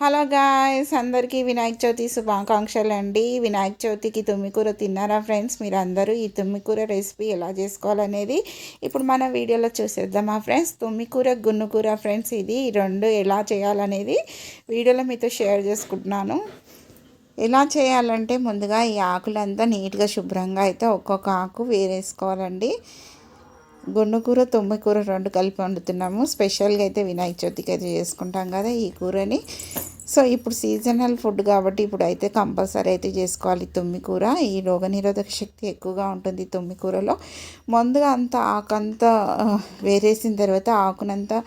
Hello guys అందరికీ వినాయక చవితి శుభాకాంక్షలు అండి వినాయక చవితికి తుమ్మికూర తిన్నారా ఫ్రెండ్స్? మీరు అందరూ ఈ తుమ్మికూర రెసిపీ ఎలా చేసుకోవాలనేది ఇప్పుడు మన వీడియోలో చూసేద్దామా ఫ్రెండ్స్? తుమ్మికూర గున్నుకూర ఫ్రెండ్స్ ఇది రెండు ఎలా చేయాలనేది వీడియోలో మీతో షేర్ చేసుకుంటున్నాను. ఎలా చేయాలంటే ముందుగా ఈ ఆకులంతా నీట్గా శుభ్రంగా అయితే ఒక్కొక్క ఆకు వేరేసుకోవాలండి. గుండుకూర తొమ్మిది కూర రెండు కలిపి వండుతున్నాము. స్పెషల్గా అయితే వినాయక చవితికి అయితే చేసుకుంటాం కదా ఈ కూరని. సో ఇప్పుడు సీజనల్ ఫుడ్ కాబట్టి ఇప్పుడు అయితే కంపల్సరీ అయితే చేసుకోవాలి తుమ్మి కూర ఈ రోగనిరోధక శక్తి ఎక్కువగా ఉంటుంది తుమ్మి కూరలో ముందుగా అంతా ఆకంతా వేరేసిన తర్వాత ఆకునంతా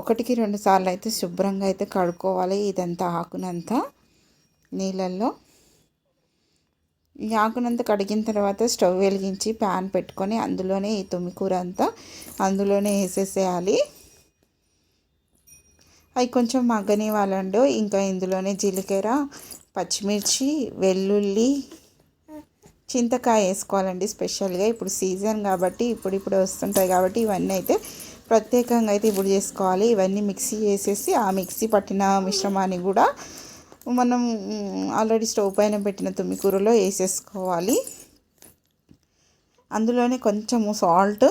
ఒకటికి రెండు సార్లు అయితే శుభ్రంగా అయితే కడుక్కోవాలి ఇదంతా ఆకునంతా నీళ్ళల్లో. ఈ ఆకునంతా కడిగిన తర్వాత స్టవ్ వెలిగించి ప్యాన్ పెట్టుకొని అందులోనే ఈ తుమ్మికూర అంతా అందులోనే వేసేసేయాలి. అవి కొంచెం మగ్గనివ్వాలండి ఇంకా ఇందులోనే జీలకర్ర పచ్చిమిర్చి వెల్లుల్లి చింతకాయ వేసుకోవాలండి స్పెషల్గా. ఇప్పుడు సీజన్ కాబట్టి ఇప్పుడు ఇప్పుడు వస్తుంటాయి కాబట్టి ఇవన్నీ అయితే ప్రత్యేకంగా అయితే ఇప్పుడు చేసుకోవాలి. ఇవన్నీ మిక్సీ చేసేసి ఆ మిక్సీ పట్టిన మిశ్రమాన్ని కూడా మనం ఆల్రెడీ స్టవ్ పైన పెట్టిన తుమ్మికూరలో వేసేసుకోవాలి. అందులోనే కొంచెము సాల్ట్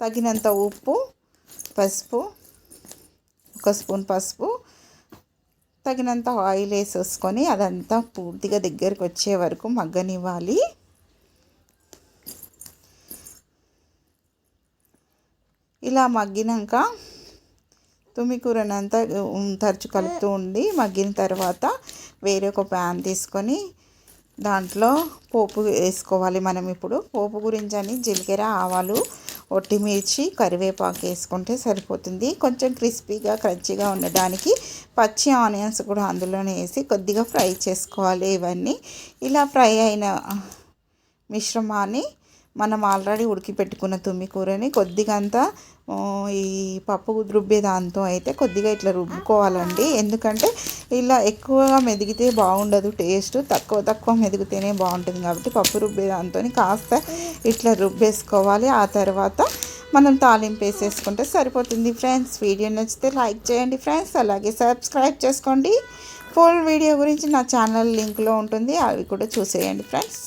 తగినంత ఉప్పు పసుపు ఒక స్పూన్ పసుపు తగినంత ఆయిల్ వేసేసుకొని అదంతా పూర్తిగా దగ్గరికి వచ్చే వరకు మగ్గనివ్వాలి. ఇలా మగ్గినాక తుమ్మికూరనంతా తరచు కలుపుతూ ఉండి మగ్గిన తర్వాత వేరే ఒక ప్యాన్ తీసుకొని దాంట్లో పోపు వేసుకోవాలి మనం ఇప్పుడు. పోపు గురించి అని జీలకర్ర ఆవాలు ఒట్టిమిర్చి కరివేపాకు వేసుకుంటే సరిపోతుంది. కొంచెం క్రిస్పీగా క్రంచిగా ఉండడానికి పచ్చి ఆనియన్స్ కూడా అందులోనే వేసి కొద్దిగా ఫ్రై చేసుకోవాలి ఇవన్నీ. ఇలా ఫ్రై అయిన మిశ్రమాన్ని మనం ఆల్రెడీ ఉడికిపెట్టుకున్న తుమ్మి కూరని కొద్దిగా అంతా ఈ పప్పు రుబ్బే దాంతో అయితే కొద్దిగా ఇట్లా రుబ్బుకోవాలండి. ఎందుకంటే ఇలా ఎక్కువగా మెదిగితే బాగుండదు టేస్ట్ తక్కువ తక్కువ మెదిగితేనే బాగుంటుంది కాబట్టి పప్పు రుబ్బే దాంతో కాస్త ఇట్లా రుబ్బేసుకోవాలి. ఆ తర్వాత మనం తాలింపు వేసేసుకుంటే సరిపోతుంది ఫ్రెండ్స్. వీడియో నచ్చితే లైక్ చేయండి ఫ్రెండ్స్. అలాగే సబ్స్క్రైబ్ చేసుకోండి. ఫుల్ వీడియో గురించి నా ఛానల్ లింక్లో ఉంటుంది అవి కూడా చూసేయండి ఫ్రెండ్స్.